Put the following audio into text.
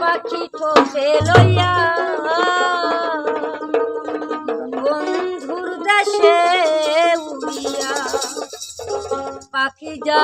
পাখি ঠোঁটে লইয়া বন্ধুর দেশে উড়িয়া পাখি যা